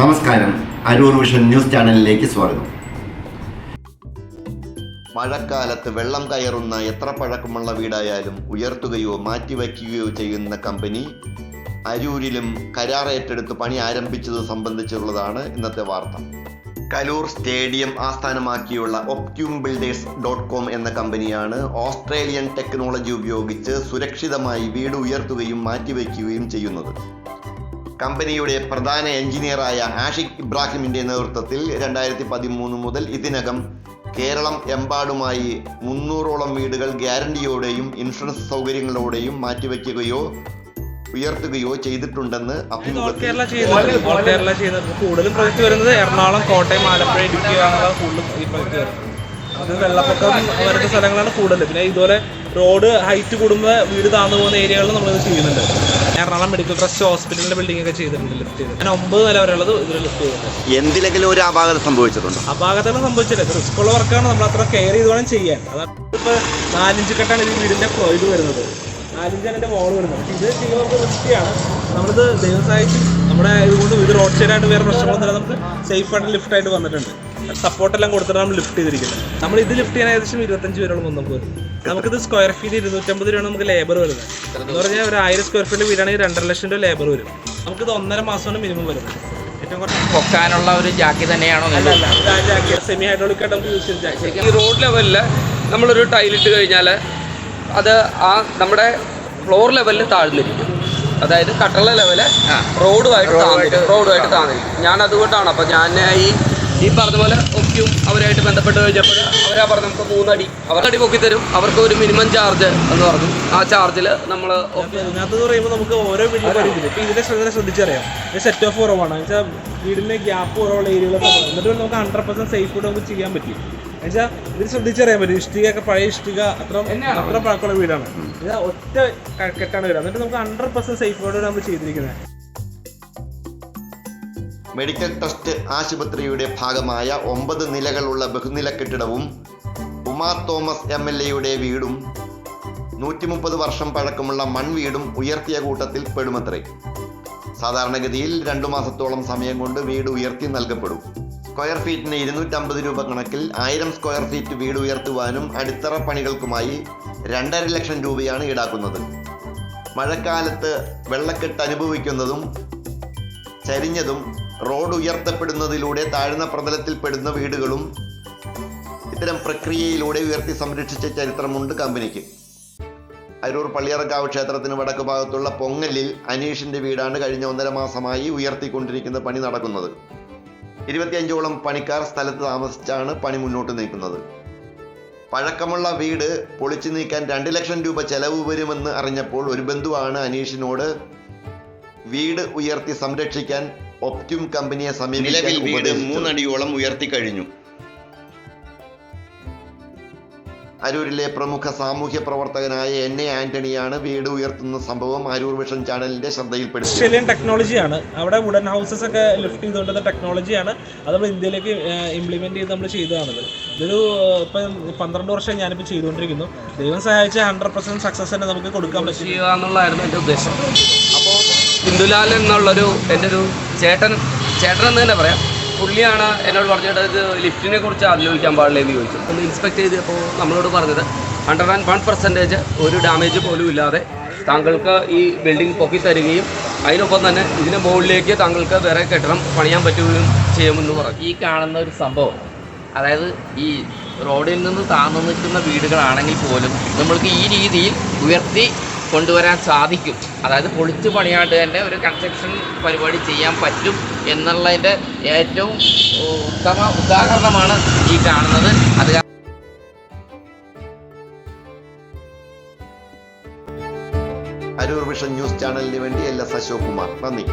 നമസ്കാരം. Aroor vision news ചാനലിലേക്ക് സ്വാഗതം. മഴക്കാലത്ത് വെള്ളം കയറുന്ന എത്ര പഴക്കമുള്ള വീടായാലും ഉയർത്തുകയോ മാറ്റിവയ്ക്കുകയോ ചെയ്യുന്ന കമ്പനി അരൂരിലും കരാർ ഏറ്റെടുത്ത് പണി ആരംഭിച്ചത് സംബന്ധിച്ചുള്ളതാണ് ഇന്നത്തെ വാർത്ത. കലൂർ സ്റ്റേഡിയം ആസ്ഥാനമാക്കിയുള്ള ഒപ്റ്റ്യൂം ബിൽഡേഴ്സ് ഡോട്ട് കോം എന്ന കമ്പനിയാണ് ഓസ്ട്രേലിയൻ ടെക്നോളജി ഉപയോഗിച്ച് സുരക്ഷിതമായി വീട് ഉയർത്തുകയും മാറ്റിവയ്ക്കുകയും ചെയ്യുന്നത്. കമ്പനിയുടെ പ്രധാന എഞ്ചിനീയറായ ആഷിഖ് ഇബ്രാഹിമിന്റെ നേതൃത്വത്തിൽ രണ്ടായിരത്തി പതിമൂന്ന് മുതൽ ഇതിനകം കേരളം എമ്പാടുമായി മുന്നൂറോളം വീടുകൾ ഗ്യാരണ്ടിയോടെയും ഇൻഷുറൻസ് സൗകര്യങ്ങളോടെയും മാറ്റിവെക്കുകയോ ഉയർത്തുകയോ ചെയ്തിട്ടുണ്ടെന്ന് കേരള എറണാകുളം കോട്ടയം ആലപ്പുഴ അത് വെള്ളപ്പൊക്കം വരുന്ന സ്ഥലങ്ങളാണ് കൂടുതൽ പിന്നെ ഇതുപോലെ റോഡ് ഹൈറ്റ് കൂടുമ്പോൾ വീട് താന്നു പോകുന്ന ഏരിയകളിൽ നമ്മളിത് ചെയ്യുന്നുണ്ട് എറണാകുളം മെഡിക്കൽ ട്രസ്റ്റ് ഹോസ്പിറ്റലിന്റെ ബിൽഡിംഗ് ഒക്കെ ചെയ്തിട്ടുണ്ട് ലിഫ്റ്റ് ചെയ്ത്. ഞാൻ ഒമ്പത് നില വരെയുള്ളത് ഇതിൽ ലിഫ്റ്റ് ചെയ്തിട്ടുണ്ട്. എന്തിലെങ്കിലും ഒരു അപാകത സംഭവിച്ചിട്ടുണ്ടോ? അപാകതകൾ സംഭവിച്ചില്ല. ഇത് റിസ്ക് ഉള്ള വർക്കാണ് നമ്മൾ അത്ര കെയർ ചെയ്ത് വേണം ചെയ്യാൻ. അതാണ് ഇപ്പോൾ നാലഞ്ച് കെട്ടാണ് ഈ വീടിന്റെ ഇത് വരുന്നത്. നാലഞ്ചാണ് എന്റെ വോൾ വരുന്നത്. പക്ഷേ ഇത് ചെയ്യുമ്പോൾ നമുക്ക് റിസ്ക്കിയാണ് നമ്മളിത് ദൈവം സഹായിച്ച് നമ്മുടെ ഇതുകൊണ്ട് ഇത് റോഡ് സൈഡായിട്ട് വേറെ പ്രശ്നങ്ങളൊന്നുമില്ല. നമുക്ക് സേഫ് ആയിട്ട് ലിഫ്റ്റ് ആയിട്ട് വന്നിട്ടുണ്ട്. സപ്പോർട്ട് എല്ലാം കൊടുത്തിട്ട് നമ്മൾ ലിഫ്റ്റ് ചെയ്തിരിക്കുന്നത്. നമ്മൾ ഇത് ലിഫ്റ്റ് ചെയ്യാൻ ഏകദേശം ഇരുപത്തഞ്ച് പേരോളം നമുക്ക്. വരും നമുക്കിത് സ്ക്വയർ ഫീറ്റ് ഇരുന്നൂറ്റമ്പത് രൂപയാണ് നമുക്ക് ലേബർ വരുന്നത്. എന്ന് പറഞ്ഞാൽ ഒരു ആയിരം സ്ക്വയർ ഫീറ്റ് വീടാണെങ്കിൽ രണ്ടര ലക്ഷം രൂപ ലേബർ വരും. നമുക്കിത് ഒന്നര മാസമാണ് മിനിമം വരുന്നത്. ഏറ്റവും കുറച്ച് പൊക്കാനുള്ള ഒരു ജാക്കി തന്നെയാണോ സെമി ഹൈഡ്രോളിക് ആയിട്ട് നമുക്ക് യൂസ് ചെയ്ത് റോഡ് ലെവലിൽ നമ്മളൊരു ടൈലിട്ട് കഴിഞ്ഞാൽ അത് ആ നമ്മുടെ ഫ്ലോർ ലെവലിൽ താഴ്ന്നിരിക്കും. അതായത് കട്ടള ലെവൽ റോഡുമായിട്ട് താഴ്ന്നിരിക്കും റോഡുമായിട്ട് താഴ്ന്നിരിക്കും ഞാൻ അതുകൊണ്ടാണ് അപ്പോൾ ഞാൻ ഈ ഈ പറഞ്ഞ പോലെ ഒക്കെയും അവരായിട്ട് ബന്ധപ്പെട്ട് കഴിഞ്ഞപ്പോൾ അവരാ പറഞ്ഞു നമുക്ക് മൂന്നടി അവർക്കടി പൊക്കി തരും. അവർക്ക് ഒരു മിനിമം ചാർജ് എന്ന് പറഞ്ഞു. ആ ചാർജിൽ നമ്മൾ ഇതിനകത്ത് പറയുമ്പോൾ നമുക്ക് ഓരോ വീട്ടിലും പഠിക്കില്ല ഇപ്പൊ ഇതിന്റെ ശ്രദ്ധ ശ്രദ്ധിച്ചറിയാം. സെറ്റ് ഓഫ് കുറവാണ്. വെച്ചാൽ വീടിന്റെ ഗ്യാപ്പ് കുറവുള്ള ഏരിയകളൊക്കെ എന്നിട്ട് നമുക്ക് ഹൺഡ്രഡ് പെർസെന്റ് സേഫ് ഫുഡ് നമുക്ക് ചെയ്യാൻ പറ്റും. എന്നുവെച്ചാൽ ഇത് ശ്രദ്ധിച്ചറിയാൻ പറ്റും. ഇഷ്ടികയൊക്കെ പഴയ ഇഷ്ടിക അത്ര അത്ര പഴക്കമുള്ള വീടാണ്. ഒറ്റ കെട്ടാണ് വീട് എന്നിട്ട് നമുക്ക് ഹൺഡ്രഡ് പെർസെന്റ് സേഫ് ഫുഡ് നമ്മൾ ചെയ്തിരിക്കുന്നത്. മെഡിക്കൽ ട്രസ്റ്റ് ആശുപത്രിയുടെ ഭാഗമായ ഒമ്പത് നിലകളുള്ള ബഹുനില കെട്ടിടവും ഉമാ തോമസ് എം എൽ എയുടെ വീടും നൂറ്റി മുപ്പത് വർഷം പഴക്കമുള്ള മൺവീടും ഉയർത്തിയ കൂട്ടത്തിൽ പെടുമത്രേ. സാധാരണഗതിയിൽ രണ്ടു മാസത്തോളം സമയം കൊണ്ട് വീട് ഉയർത്തി നൽകപ്പെടും. സ്ക്വയർ ഫീറ്റിന് ഇരുന്നൂറ്റമ്പത് രൂപ കണക്കിൽ ആയിരം സ്ക്വയർ ഫീറ്റ് വീട് ഉയർത്തുവാനും അടിത്തറ പണികൾക്കുമായി രണ്ടര ലക്ഷം രൂപയാണ് ഈടാക്കുന്നത്. മഴക്കാലത്ത് വെള്ളക്കെട്ട് അനുഭവിക്കുന്നതും ചരിഞ്ഞതും റോഡ് ഉയർത്തപ്പെടുന്നതിലൂടെ താഴ്ന്ന പ്രതലത്തിൽ പെടുന്ന വീടുകളും ഇത്തരം പ്രക്രിയയിലൂടെ ഉയർത്തി സംരക്ഷിച്ച ചരിത്രമുണ്ട് കമ്പനിക്ക്. അരൂർ പള്ളിയറക്കാവ് ക്ഷേത്രത്തിന് വടക്ക് ഭാഗത്തുള്ള പൊങ്ങലിൽ അനീഷിന്റെ വീടാണ് കഴിഞ്ഞ ഒന്നര മാസമായി ഉയർത്തിക്കൊണ്ടിരിക്കുന്ന പണി നടക്കുന്നത്. ഇരുപത്തിയഞ്ചോളം പണിക്കാർ സ്ഥലത്ത് താമസിച്ചാണ് പണി മുന്നോട്ട് നീക്കുന്നത്. പഴക്കമുള്ള വീട് പൊളിച്ചു നീക്കാൻ രണ്ട് ലക്ഷം രൂപ ചെലവ് വരുമെന്ന് അറിഞ്ഞപ്പോൾ ഒരു ബന്ധുവാണ് അനീഷിനോട് വീട് ഉയർത്തി സംരക്ഷിക്കാൻ ഒപ്റ്റ്യൂം കമ്പനിയെ സമീപിക്കാൻ വീട് മൂന്നടിയോളം ഉയർത്തി കഴിഞ്ഞു. അരൂരിലെ പ്രമുഖ സാമൂഹ്യ പ്രവർത്തകനായ എൻ എ ആന്റണിയാണ് വീട് ഉയർത്തുന്ന സംഭവം അരൂർ വിഷൻ ചാനലിന്റെ ശ്രദ്ധയിൽപ്പെടുത്തി ഓസ്ട്രേലിയൻ ടെക്നോളജിയാണ്. അവിടെ വുഡൻ ഹൗസസ് ഒക്കെ ലിഫ്റ്റ് ചെയ്തുകൊണ്ടുന്ന ടെക്നോളജിയാണ്. അത് നമ്മൾ ഇന്ത്യയിലേക്ക് ഇംപ്ലിമെന്റ് ചെയ്ത് നമ്മൾ ചെയ്തതാണത്. ഇതൊരു ഇപ്പം പന്ത്രണ്ട് വർഷം ഞാനിപ്പോൾ ചെയ്തുകൊണ്ടിരിക്കുന്നു. ദൈവം സഹായിച്ച ഹൺഡ്രഡ് പെർസെന്റ് സക്സസ് തന്നെ നമുക്ക് കൊടുക്കാൻ പറ്റും. എന്നുള്ളതായിരുന്നു എന്റെ ഉദ്ദേശം. അപ്പോൾ ബിന്ദുലാൽ എന്നുള്ളൊരു എന്റെ ഒരു ചേട്ടൻ ചേട്ടൻ എന്ന് തന്നെ പറയാം. പുള്ളിയാണ് എന്നോട് പറഞ്ഞിട്ട് ഇത് ലിഫ്റ്റിനെ കുറിച്ച് ആലോചിക്കാൻ പാടില്ല എന്ന് ചോദിച്ചു. ഒന്ന് ഇൻസ്പെക്ട് ചെയ്തപ്പോൾ നമ്മളോട് പറഞ്ഞത് ഹൺഡ്രഡ് ആൻഡ് വൺ പെർസെന്റേജ് ഒരു ഡാമേജ് പോലും ഇല്ലാതെ താങ്കൾക്ക് ഈ ബിൽഡിംഗ് പൊക്കി തരികയും അതിനൊപ്പം തന്നെ ഇതിന് മുകളിലേക്ക് താങ്കൾക്ക് വേറെ കെട്ടിടം പണിയാൻ പറ്റുകയും ചെയ്യുമെന്ന് പറഞ്ഞു. ഈ കാണുന്ന ഒരു സംഭവം അതായത് ഈ റോഡിൽ നിന്ന് താഴ്ന്നു നിൽക്കുന്ന വീടുകളാണെങ്കിൽ പോലും നമ്മൾക്ക് ഈ രീതിയിൽ ഉയർത്തി കൊണ്ടുവരാൻ സാധിക്കും. അതായത് പൊളിച്ച് പണിയാണ്ട് തന്നെ ഒരു കൺസ്ട്രക്ഷൻ പരിപാടി ചെയ്യാൻ പറ്റും എന്നുള്ളതിന്റെ ഏറ്റവും ഉത്തമ ഉദാഹരണമാണ് ഈ കാണുന്നത്. അത് അരൂർ വിഷൻ ന്യൂസ് ചാനലിന് വേണ്ടി എൽ എസ് അശോക് കുമാർ നന്ദി.